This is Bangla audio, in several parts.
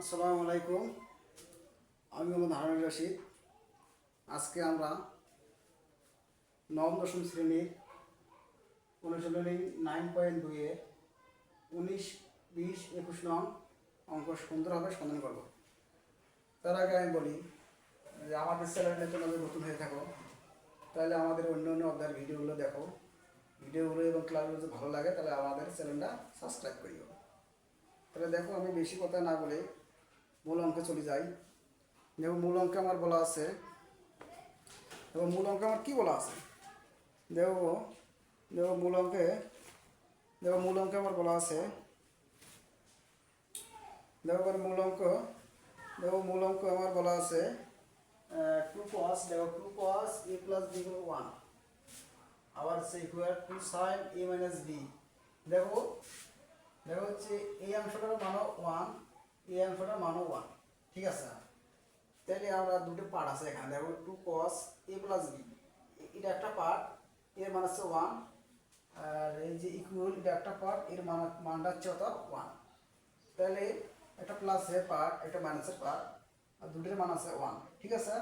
আসসালামু আলাইকুম। আমি মোহাম্মদ হারুন রশিদ। আজকে আমরা নবম, দশম শ্রেণির অনুশীলনী নাইন পয়েন্ট দুইয়ে উনিশ, বিশ, একুশ নং অঙ্ক সুন্দরভাবে সমাধান করব। তার আগে আমি বলি যে আমাদের চ্যানেলে তোমাদের নতুন হয়ে থাকো, তাহলে আমাদের অন্য অন্য অধ্যায়ের ভিডিওগুলো দেখো। ভিডিওগুলো এবং ক্লাসগুলো যদি ভালো লাগে, তাহলে আমাদের চ্যানেলটা সাবস্ক্রাইব করিও। তাহলে দেখো আমি বেশি কথা না বলে মূল অঙ্কে চলে যাই। দেখো মূল অঙ্কে আমার বলা আছে। দেখো মূল অঙ্কে আমার কি বলা আছে? দেখো দেখো মূল অঙ্কে দেখো মূল অঙ্কে আমার বলা আছে। দেখো এবার মূল অঙ্ক দেখো মূল অঙ্ক আমার বলা আছে টু কস দেখো two cos A plus B one আবার সে equal to sine A minus B দেখো দেখো হচ্ছে এই অংশটার মানও ওয়ান এই অংশটার মানও ওয়ান ঠিক আছে? তাহলে আমরা দুটো পার্ট আছে এখানে। দেখো two cos A plus B এটা একটা পার্ট এর মান হচ্ছে ওয়ান আর এই যে ইকুয়াল এটা একটা পার্ট এর মান, মানটা হচ্ছে অত ওয়ান তাহলে একটা প্লাসের পার্ট একটা মাইনাসের পার্ট আর দুটোর মান আছে ওয়ান ঠিক আছে?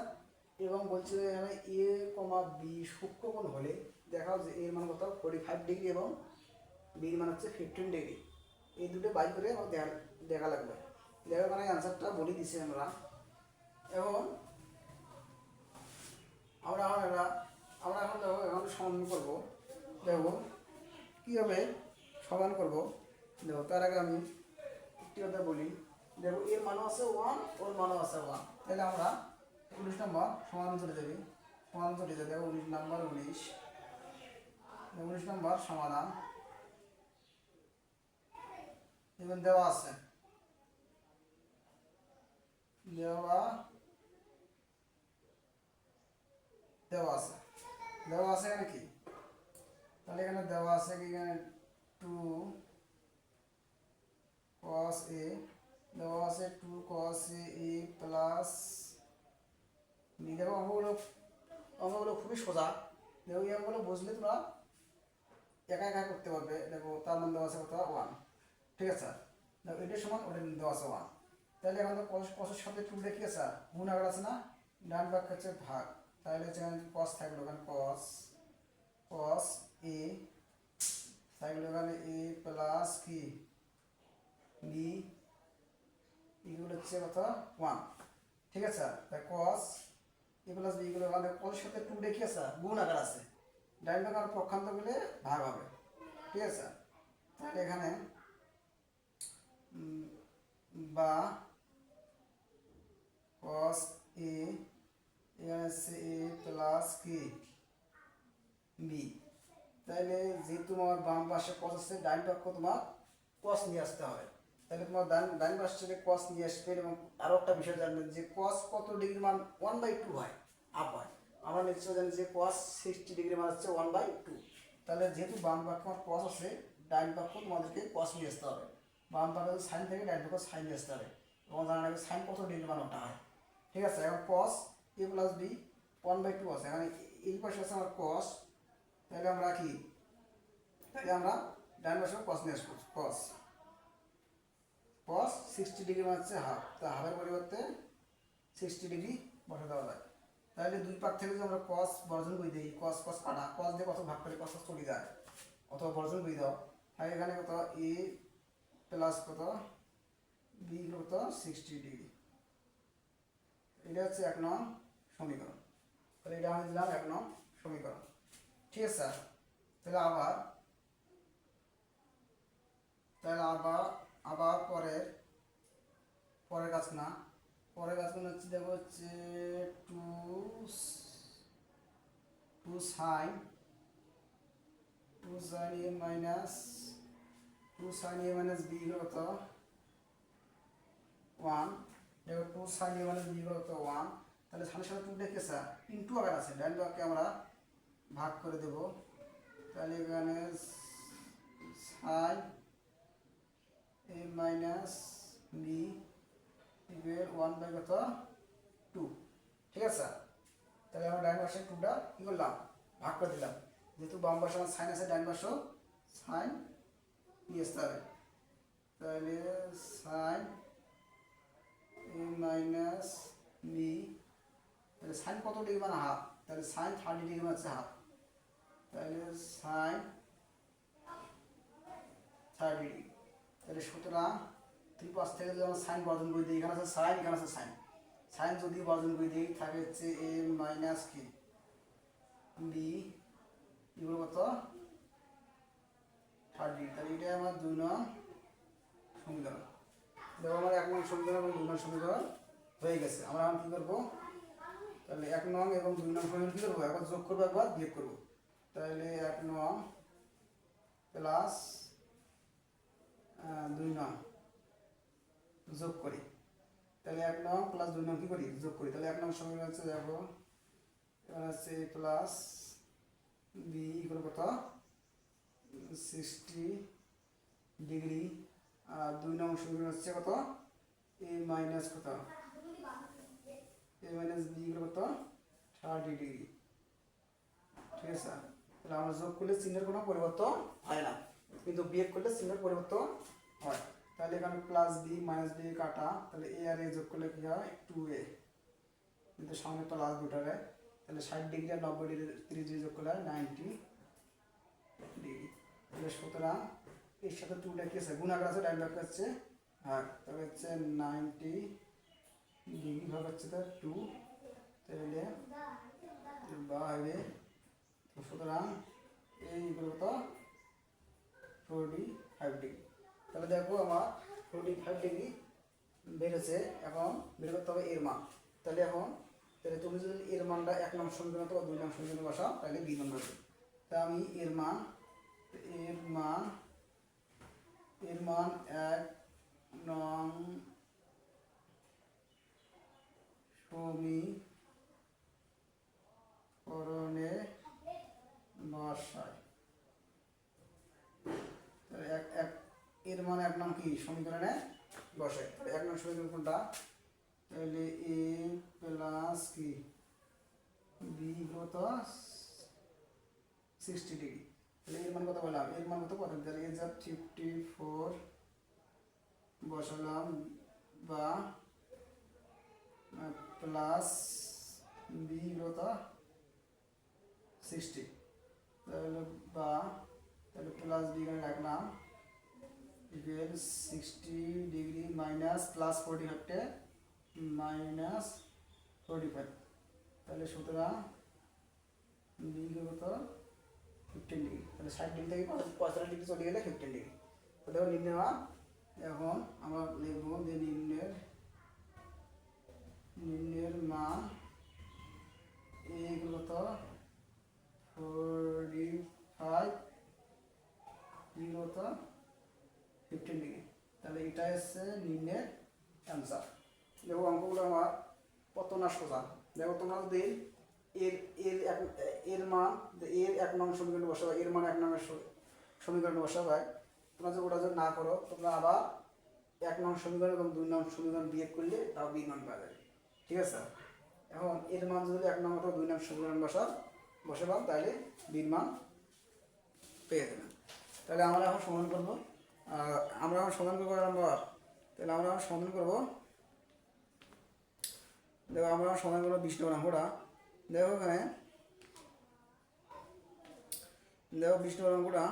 এবং বলছে এখানে এ কমা বি সূক্ষ্মকোণ হলে দেখাও যে এর মান কত? ফোর্টি ফাইভ ডিগ্রি এবং বির মান হচ্ছে ফিফটিন ডিগ্রি এই দুটো বাই করে আমার দেখা দেখা লাগবে। দেখার মানে অ্যান্সারটা বলে দিছি আমরা। এবং আমরা এখন এরা আমরা এখন দেখো, এখন সমাধান করব। দেখো, কীভাবে সমাধান করব? দেখো, তার আগে আমি একটি কথা বলি। দেখো, এর মানও আছে ওয়ান ওর মানও আছে ওয়ান তাহলে আমরা উনিশ নম্বর সমাধান চলে যাবি। সমাধান চলে যাবে দেখো, উনিশ নম্বর উনিশ। উনিশ নম্বর সমাধান। দেওয়া আছে। দেওয়া দেওয়া আছে দেওয়া আছে এখানে কি তাহলে এখানে দেওয়া আছে কি এখানে টু কস এ দেওয়া আছে টু কস এ এ প্লাস দেখো অঙ্কগুলো অঙ্কগুলো খুবই সোজা দেখো এই অঙ্কগুলো বুঝলে তোমরা একা একা করতে পারবে দেখো তার মান দেওয়া আছে কত ওয়ান ঠিক আছে দেখো এটার সমান ওটা দেওয়া আছে ওয়ান তাহলে এখন কসের সাথে টু দেখি আছে গুণ আগে আছে না? ডান বাক্য হচ্ছে ভাগ। তাহলে এখানে কস থাকল এখানে কস কস এ থাকল এখানে এ প্লাস কি? বি এগুলো হচ্ছে কত? ওয়ান। ঠিক আছে? তাই কস এ প্লাস বি এগুলো মানে কসের সাথে টু দেখি আছে গুণ আকার আছে। ডাইন ভাগ আর পক্ষান্ত মিলে ভাগ হবে। ঠিক আছে? তাহলে এখানে বা cos a, এখানে a প্লাস কি b তাহলে যেহেতু তোমার বাম পাশে cos আছে, ডান পক্ষ তোমার cos নিয়ে আসতে হবে। তাহলে তোমার ডান ডান পাশ থেকে cos নিয়ে আসবে, এবং আরও একটা বিষয় জানবেন যে cos কত ডিগ্রি মান ওয়ান বাই টু হয় আপ হয়। আমরা নিশ্চয় জানি যে cos সিক্সটি ডিগ্রি মান হচ্ছে ওয়ান বাই টু তাহলে যেহেতু বাম পক্ষ আমার cos আছে, ডান পক্ষ তোমাদেরকে cos নিয়ে আসতে হবে। বাম পাশে সাইন থেকে, ডান পক্ষ সাইন নিয়ে আসতে হবে। এবং জানা সাইন কত ডিগ্রি মান ওটা হয়। ঠিক আছে, এখন cos a plus B one by two আছে। এখানে এই পাশে আছে আমার cos, তাহলে আমরা কি? তাহলে আমরা ডান পাশে cos নিয়ে আসব। cos cos সিক্সটি ডিগ্রি মানে হচ্ছে হাফ তা হাফের পরিবর্তে সিক্সটি ডিগ্রি বসে দেওয়া যায় তাহলে দুই পাক থেকে যদি আমরা কস বর্জন করে দিই cos cos কাটা cos দিয়ে কত ভাগ করে cos চলে যায়। অথবা বর্জন করে, দাও। তাহলে এখানে কত? এ প্লাস কত? বি কত? সিক্সটি ডিগ্রি এটা হচ্ছে এক নং সমীকরণ। তাহলে এটা আমি দিলাম এক নং সমীকরণ। ঠিক আছে স্যার? তাহলে আবার তাহলে আবার আবার পরের পরের কাজ না। পরের কাজ হচ্ছে, দেখো হচ্ছে two two sine two sine A minus two sine A minus B কত? ওয়ান দেখো two sine A minus B কত ওয়ান তাহলে সামনে সামনে টু দেখে স্যার ইন্টু আবার আছে ডান বাক্যে আমরা ভাগ করে দেব। তাহলে এখানে sine A minus B equal one by কত? টু ঠিক আছে তাহলে আমরা ডান পাশে টুটা কী করলাম? ভাগ করে দিলাম। যেহেতু বাম পাশে আমার সাইন আছে ডান পাশেও সাইন নিয়ে আসতে হবে। তাহলে সাইন মাইনাস বি তাহলে সাইন কত ডিগ্রি মানে হাফ তাহলে সাইন থার্টি ডিগ্রি মানে হচ্ছে হাফ তাহলে সাইন থার্টি ডিগ্রি। তাহলে সুতরাং তুই পাঁচ থেকে যদি আমরা সাইন বর্জন করে দিই, এখানে আছে সাইন এখানে আছে সাইন সাইন যদি বর্জন করে দিই থাকে হচ্ছে এ মাইনাস কি? বি এগুলো কত? থার্টি তাহলে এটা আমার দুই নং সমীকরণ। দেখো আমার এক নং সমীকরণ এবং দুই নং সমীকরণ হয়ে গেছে। আমরা এখন কী করব? তাহলে এক নং এবং দুই নং সমীকরণ কী করব? একবার যোগ করব, একবার বিয়োগ করব। তাহলে এক নং প্লাস দুই নং যোগ করি। তাহলে এক নং প্লাস দুই নং কী করি? যোগ করি। তাহলে এক নং সমীকরণ হচ্ছে দেখো এখানে হচ্ছে প্লাস বি ইকুয়াল কত? সিক্সটি ডিগ্রি আর দুই নং সমীকরণ হচ্ছে কত? এ মাইনাস কত? এ মাইনাস বি কত? থার্টি ডিগ্রি ঠিক আছে? তাহলে আমরা যোগ করলে চিহ্নের কোনো পরিবর্তন হয় না। কিন্তু বিয়োগ করলে চিহ্নের পরিবর্তন হয়। তাহলে এখানে প্লাস বি মাইনাস বি কাটা, তাহলে এ আর এ যোগ করলে কি হয়? টু এ কিন্তু সামনে প্লাস দুটারে তাহলে ষাট ডিগ্রি আর নব্বই ডিগ্রি তিরিশ ডিগ্রি যোগ করলে নাইনটি ডিগ্রি তাহলে সুতরাং এর সাথে টুটা কি আছে গুণাগার আছে ডাইন ব্যাক হচ্ছে, আর তাহলে হচ্ছে নাইনটি ডিগ্রি ভাগ হচ্ছে তার টু তাহলে বাইরে তো সুতরাং এইগুলো কত? Forty five degree. তাহলে দেখো আমার ফোরটি ফাইভ ডিগ্রি বেড়েছে, এখন বের করতে হবে এর মান। তাহলে এখন, তাহলে তুমি যদি এর মানটা এক নং সমীকরণ অথবা দুই নং সমীকরণে বসাও, তাহলে বি মান বসবে তা আমি এর মান এর মান এর মান এক নং সমীকরণে তাহলে এক এক, এর মান এক নাম কি? সমীকরণে তাহলে এক নং সমীকরণ কোনটা? তাহলে এ প্লাস কি? B sixty degree. তাহলে এর মান কত বললাম? এর মান কত কত তাহলে ফিফটি ফোর বসালাম বা প্লাস বি কত সিক্সটি তাহলে বা, তাহলে প্লাস বি এখানে রাখলাম equal sixty degree minus plus forty ফাইভটে minus forty five তাহলে সুতরাং বি কত? ফিফটিন ডিগ্রি তাহলে ষাট ডিগ্রি থেকে পঁয়তাল্লিশ ডিগ্রি চলে গেলে ফিফটিন ডিগ্রি দেখো নির্ণয় এখন আমরা লিখব যে নিম্নের নিম্নের মান এগুলো তো ফোরটি ফাইভ এগুলো তো ফিফটিন ডিগ্রি তাহলে এটা হচ্ছে নিম্নের অ্যান্সার দেখো, অঙ্কগুলো আমার কত না সোজা। দেখো, তোমরা যদি এর এর এক, এর মান, এর এক নং সমীকরণে বসাবে এর মান এক নংয়ের সমীকরণে বসাবে তোমরা যদি ওটা যদি না করো, তোমরা আবার এক নং সমীকরণ এবং দুই নং সমীকরণ বিয়োগ করলে তাও বি মান পাওয়া যাবে। ঠিক আছে? এখন এর মান যদি এক নং অথবা দুই নং সমীকরণ বসা বসাবাম তাহলে বির মান পেয়ে যাবেন তাহলে আমরা এখন সমাধান করব। আমরা এখন সমাধান করব নাম্বার তাহলে আমরা এখন সমাধান করব। দেখো, আমরা সমাধান করব বিশ নম্বর অঙ্কটা দেখো এখানে। দেখো নম্বর অঙ্কটা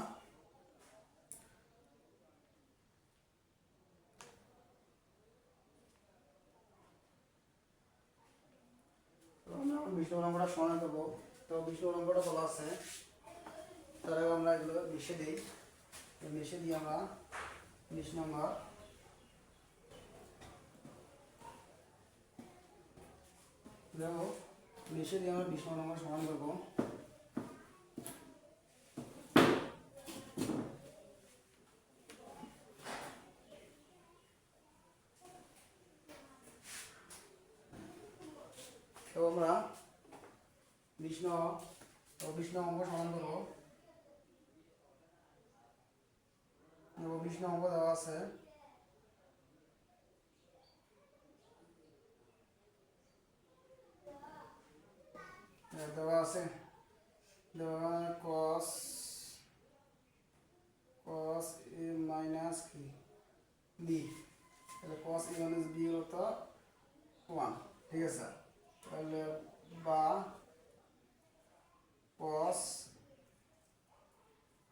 অঙ্কটা সমাধান করব তো নম্বর অঙ্কটা বলা আছে। আমরা এগুলো মিশে দিই। মিশে দিই আমরা। বিশ দেখো। মিশে দিয়ে আমরা বিশ নম্বর সমান করব। তো আমরা বিশ নম্বর বিশ সমান করব। বিশ নম্বর দেওয়া আছে। দেওয়া আছে দেওয়া কস কস এ মাইনাস কি বি তাহলে কস এ মাইনাস বি হতো ওয়ান ঠিক আছে তাহলে বা কস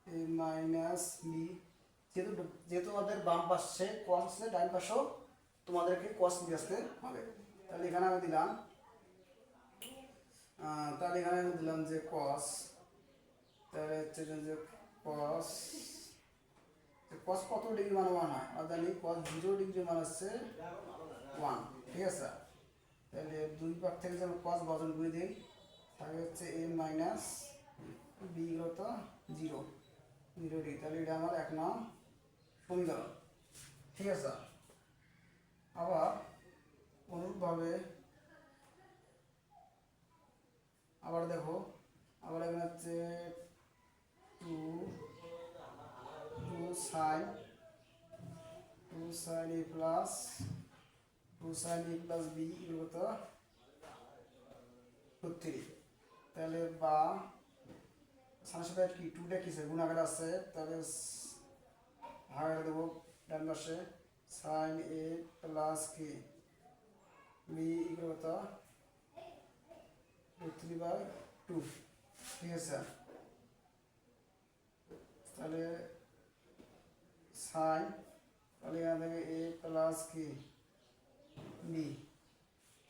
এ মাইনাস বি যেহেতু যেহেতু আমাদের বাম পাশে কস আছে পাশেও তোমাদেরকে কস নিয়ে আসতে হবে তাহলে এখানে আমি দিলাম তাহলে এখানে আমি দিলাম যে কস তাহলে হচ্ছে যে- কস কস কত ডিগ্রি মানে ওয়ান হয়? জানি কস জিরো ডিগ্রি মানে হচ্ছে ওয়ান ঠিক আছে? তাহলে দুই পাক থেকে যখন কস বজন করে দিই, তাহলে হচ্ছে এ মাইনাস বি কত জিরো জিরো ডিগ্রি তাহলে এটা আমার এক নাম সমীকরণ, ঠিক আছে? আবার অনুরূপভাবে আবার দেখো, আবার এখানে হচ্ছে two two sine two sine A plus two sine A plus B এগুলো তো থ্রি তাহলে বা সামনে সাথে কি? টুটা কিসে গুণাগার আছে। তাহলে ভাগাগার দেবো, ডান পাশে সাইন এ প্লাস কি বি এগুলো তো থ্রি বাই টু ঠিক আছে? তাহলে সাইন তাহলে এখান থেকে এ প্লাস কি বি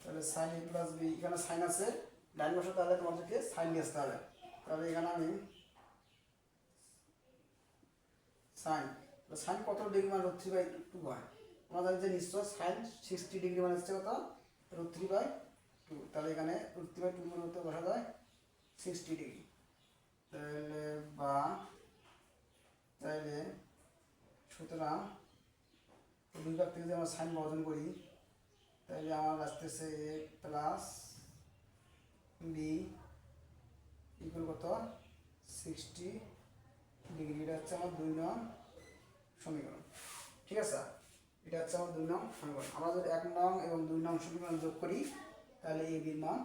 তাহলে সাইন এ প্লাস বি এখানে সাইন আছে, ডাইন পাশে তাহলে তোমাদেরকে সাইন নিয়ে আসতে হবে। তাহলে এখানে আমি সাইন সাইন কত ডিগ্রি মানে রুট থ্রি বাই টু হয় জানি যে নিশ্চয় সাইন সিক্সটি ডিগ্রি মানে হচ্ছে কত? রুট থ্রি বাই তাহলে এখানে রুট থ্রি বাই টু বসা যায় সিক্সটি ডিগ্রি তাহলে বা তাইলে সুতরাং দুই থেকে যদি আমরা সাইন বর্জন করি, তাহলে আমার আসতেছে এ প্লাস বি ইকুয়াল কত? সিক্সটি ডিগ্রি এটা হচ্ছে আমার দুই নং সমীকরণ। ঠিক আছে? এটা হচ্ছে আমার দুই নং সমীকরণ। আমরা যদি এক নং এবং দুই নং সমীকরণ যোগ করি তাহলে এ বির মান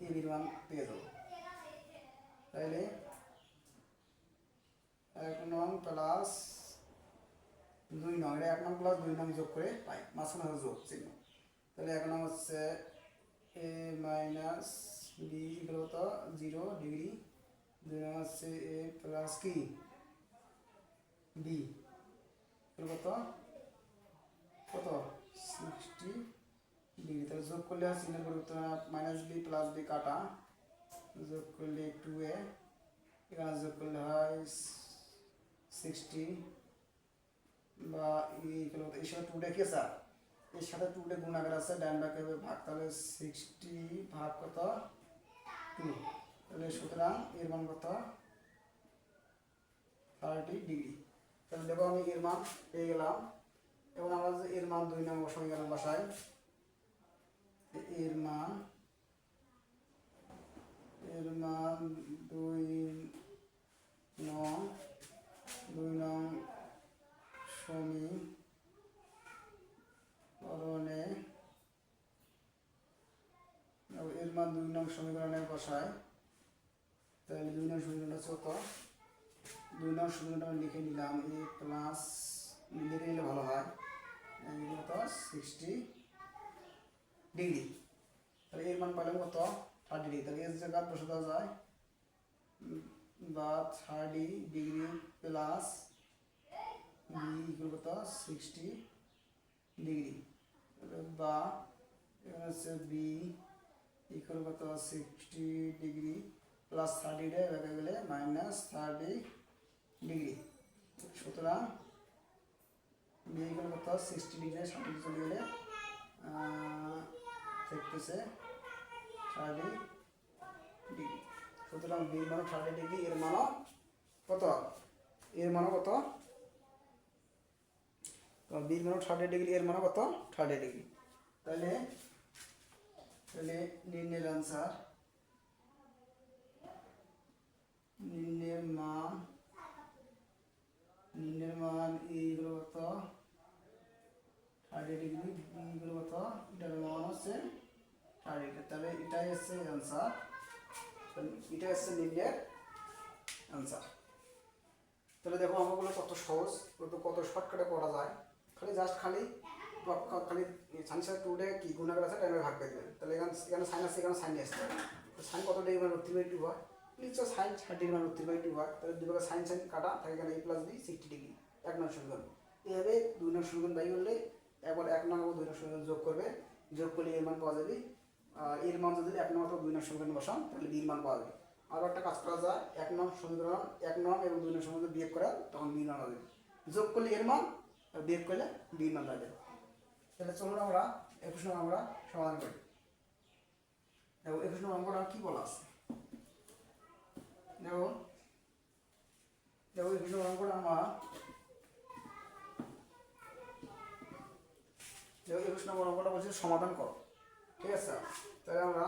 এ বির মান পেয়ে যাব। তাহলে, এক নং প্লাস দুই নং, এটা এক নং প্লাস দুই নং যোগ করে পাই, মাঝখানে হচ্ছে যোগ চিহ্ন। তাহলে এক নং হচ্ছে A minus B zero degree দুই নং হচ্ছে এ প্লাস কি? বি কত? কত? সিক্সটি ডিগ্রি তাহলে যোগ করলে হয় চিহ্নের পরিবর্তন মাইনাস বি প্লাস বি কাটা। যোগ করলে টু এ, এখানে যোগ করলে হয় সিক্সটি বা এর সাথে টুটা কি আছে? এর সাথে টুটা গুণাগার আছে, ডান ডাকে ভাগ, তাহলে সিক্সটি ভাগ কত? টু তাহলে সুতরাং এর মান কত? থার্টি ডিগ্রি তাহলে দেখো আমি এর মান পেয়ে গেলাম। এবং আমরা এর মান দুই নম্বর সমীকরণ বাসায় এর মান এর মান দুই নং দুই নং সমীকরণে এর মান দুই নং সমীকরণে বসায়। তাহলে দুই নং সমীকরণ হচ্ছে দুই নং সমীকরণটা আমি লিখে নিলাম। এ প্লাস লিখে নিলে ভালো হয়। সিক্সটি ডিগ্রি তাহলে এর মান পাইলাম কত? থার্টি। ডিগ্রি তাহলে এর জায়গা বসে দেওয়া যায় বা থার্টি ডিগ্রি প্লাস বি কত? Sixty degree. বা হচ্ছে বি ইকুয়াল কত? সিক্সটি ডিগ্রি প্লাস থার্টি ডে দেখা গেলে মাইনাস থার্টি ডিগ্রি। সুতরাং বি ইকুয়াল কত? সিক্সটি ডিগ্রি সামনে চলে গেলে থাকতেছে থার্টি ডিগ্রি সুতরাং বি মানে থার্টি ডিগ্রি এর মানও কত? এর মানও কত? বির মানে থার্টি ডিগ্রি এর মানে কত? থার্টি ডিগ্রি তাহলে তাহলে নির্ণয়ের আনসার নির্ণয়ের মান নির্ণয়ের মান এইগুলো কত? থার্টি ডিগ্রি এইগুলো কত মান হচ্ছে থার্টি ডিগ্রি তাহলে এটাই হচ্ছে আনসার এটা হচ্ছে নির্ণয়ের আনসার তাহলে দেখো অঙ্কগুলো কত সহজ কত শর্টকাটে করা যায় খালি জাস্ট খালি খালি সাইন সাথে টু ডে কি গুণাকার আছে টাইমে ভাগ করে দেবেন তাহলে এখানে এখানে সাইন আছে এখানে সাইন আসতে হবে সাইন কত ডিগ্রি মানে থ্রি বাই টু হয় নিশ্চয় সাইন ষাট ডিগ্রি মানে থ্রি বাই টু হয় তাহলে ভাগে সাইন সাইন কাটা থাকে এখানে A plus B sixty degree এক নং সমীকরণ এইভাবে দুই নং সমীকরণ বাই করলে একবার এক নং এবং দুই নং সমীকরণ যোগ করবে। যোগ করলে এর মান পাওয়া যাবে এর মান যদি এক নং অথবা দুই নং সমীকরণ বসান, তাহলে বির মান পাওয়া যাবে। আরও একটা কাজ করা যায়, এক নং সমীকরণ, এক নং এবং দুই নং সমীকরণ বিয়োগ করা তখন বির মান হবে যোগ করলে এর মান, আর বিয়োগ করলে বির মান পাবে তাহলে চলুন আমরা একুশ নম্বর আমরা সমাধান করি। দেখো, একুশ নম্বর অঙ্কটা কি বলা আছে? দেখো দেখো, একুশ নম্বর আমার দেখো একুশ নম্বর অঙ্কটা বলছে সমাধান করো। ঠিক আছে? তাহলে আমরা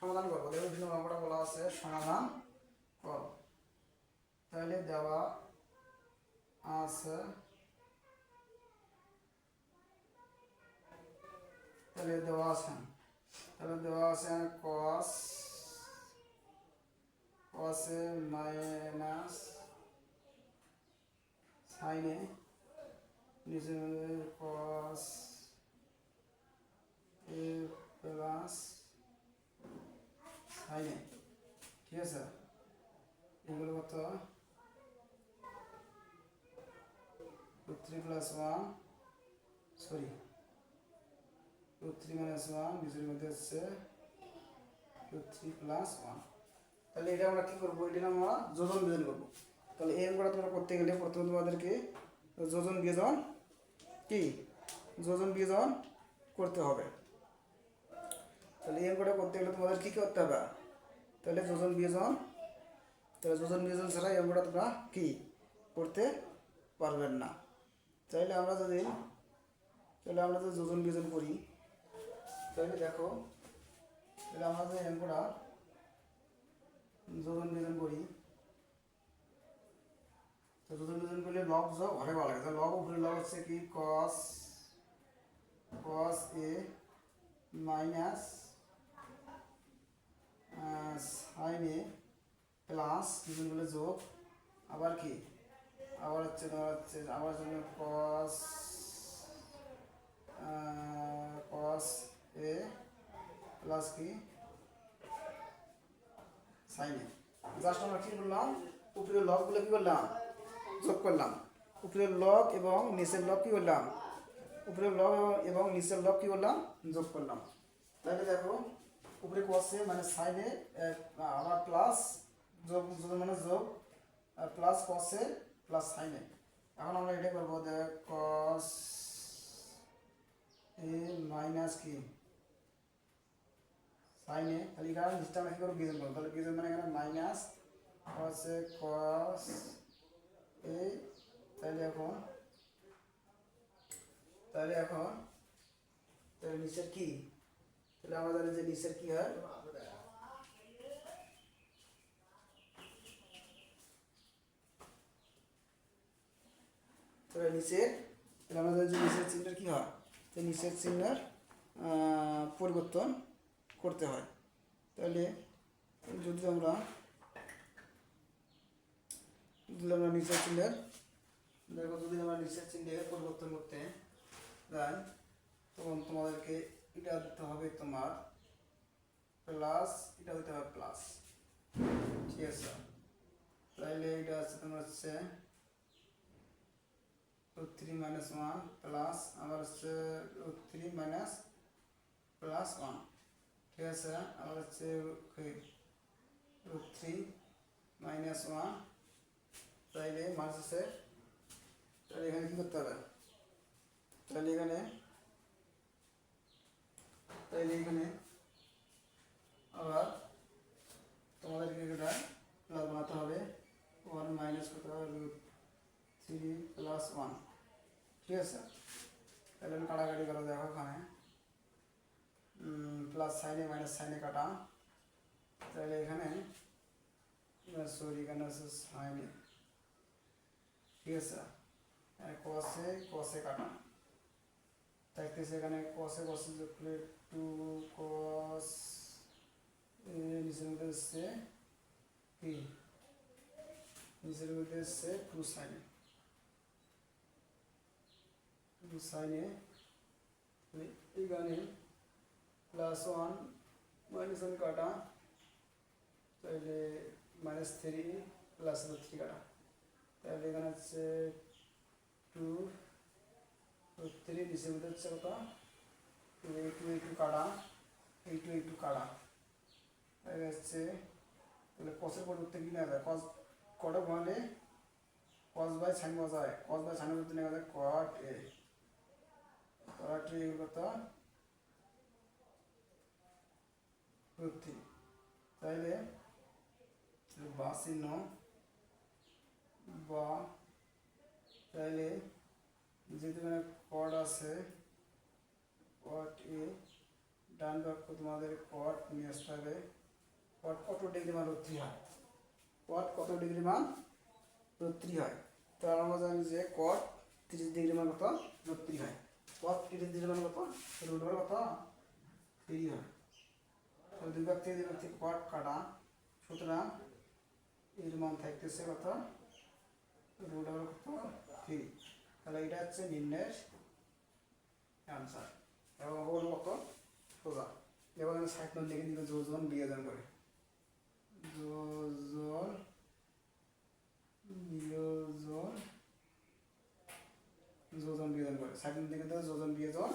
সমাধান করব। দেখো একুশ নম্বর অঙ্কটা বলা আছে, সমাধান করো। তাহলে দেওয়া আছে। তাহলে দেওয়া আছে। তাহলে দেওয়া আছে কস কসে মাইনাস সাইনে নিচে কস এ প্লাস সাইনে ঠিক আছে? এগুলো কত? Three plus one sorry two three minus one নিচের মধ্যে হচ্ছে টু থ্রি প্লাস ওয়ান তাহলে এটা আমরা কী করব? এটা আমরা যোজন বিয়োজন করব। তাহলে এই অঙ্কটা তোমরা করতে গেলে প্রথমে তোমাদেরকে যোজন বিয়োজন কি? যোজন বিয়োজন করতে হবে। তাহলে এই অঙ্কটা করতে গেলে তোমাদের কী করতে হবে? তাহলে যোজন বিয়োজন, তাহলে যোজন বিয়োজন ছাড়া এই অঙ্কটা তোমরা কি করতে পারবেন না। তাইলে আমরা যদি, তাহলে আমরা যদি যোজন বিয়োজন করি, তাহলে দেখো, তাহলে আমরা যে অঙ্কটা যোজন বিয়োজন করি, তো যোজন বিয়োজন করলে লব যোগ ঘরে ভালো লাগে। তাহলে লব উপরে লব হচ্ছে কি? Cos cos A minus sine A plus করলে যোগ। আবার কি? আবার হচ্ছে তোমার হচ্ছে আবার জন্য কস কস এ প্লাস কি? সাইনে। জাস্ট আমরা কি করলাম উপরের লবগুলো কি করলাম? যোগ করলাম। উপরের লব এবং নিচের লব কি করলাম? উপরের লব এবং নিচের লব কি করলাম? যোগ করলাম। তাহলে দেখো উপরে কসে মানে সাইনে আমার প্লাস যোগ মানে যোগ প্লাস কসে প্লাস সাইনে এখন আমরা এটা করব কস এ মাইনাস কি? সাইনে তাহলে এখানে নিচটা আমরা কি করব? বিজন করব। তাহলে বিজন মানে এখানে মাইনাস হচ্ছে কস এ তাহলে এখন তাহলে এখন, তাহলে নিচের কি? তাহলে জানি যে নিচের কি হয়? তাহলে নিচের, তাহলে জানি যে নিচের চিহ্নের কি হয়? তো নিচের চিহ্নের পরিবর্তন করতে হয়। তাহলে যদি আমরা যদি আমরা নিচের চিহ্নের, দেখো যদি আমরা নিচের চিহ্নের পরিবর্তন করতে যাই, তখন তোমাদেরকে এটা দিতে হবে তোমার প্লাস এটা হইতে হবে প্লাস ঠিক আছে? তাহলে এটা হচ্ছে তোমার হচ্ছে root three minus one plus আবার হচ্ছে root three minus plus one ঠিক আছে? আবার হচ্ছে রুট থ্রি মাইনাস ওয়ান তাইলে মাইনাস আছে তাহলে এখানে কী করতে হবে? তাহলে এখানে তাইলে এখানে আবার তোমাদেরকে এটা প্লাস বানাতে হবে ওয়ান মাইনাস করতে হবে রুট থ্রি প্লাস ওয়ান ঠিক আছে তাহলে আমি কাটাকাটি করে দেখো ওখানে প্লাস সাইনে মাইনাস সাইনে কাটা তাহলে এখানে সরি এখানে আছে সাইনে ঠিক আছে কসে কসে কাটা থাকতেছে এখানে কসে কসে যোগ করলে টু কস নিচের মধ্যে হচ্ছে কি? নিচের মধ্যে হচ্ছে টু সাইনে টু সাইনে এখানে প্লাস ওয়ান মাইনাস ওয়ান কাটা, তাহলে মাইনাস থ্রি প্লাস থ্রি কাটা। তাহলে এখানে হচ্ছে টু থ্রি মধ্যে হচ্ছে কত? টু এই টু টু কাটা এই টু এই টু কাটা হচ্ছে তাহলে কসের পরিবর্তে কি নেওয়া যায়? কস কটা ঘুমালে কস বাই সাইন বসা হয়? কস বাই সাইন করতে নেওয়া যায় কট এ কট এ কত রুট তাইলে বা চিহ্ন বা তাইলে যেহেতু এখানে কট আছে কট এ ডান পক্ষ তোমাদের কট নিয়ে আসতে হবে। কট কত ডিগ্রি মান রত্রি হয়? কট কত ডিগ্রি মান রত্রি হয়? তো আমরা জানি যে কট তিরিশ ডিগ্রি মান কত রত্রি হয়। কট তিরিশ ডিগ্রি মান কত? রুট হলো কত? থ্রি হয়। তো দুই থেকে দুই কট কাটা। সুতরাং এর মান থাকতেছে কত? রুট কত? থ্রি তাহলে এটা হচ্ছে নিম্নের অ্যান্সার এবং কত সোজা। আমি সাইড নোট লিখে দিল যোজন বিয়োজন করে। যোজন বিয়োজন যোজন বিয়োজন করে। সাইড নোট লিখে দেবো, যোজন বিয়োজন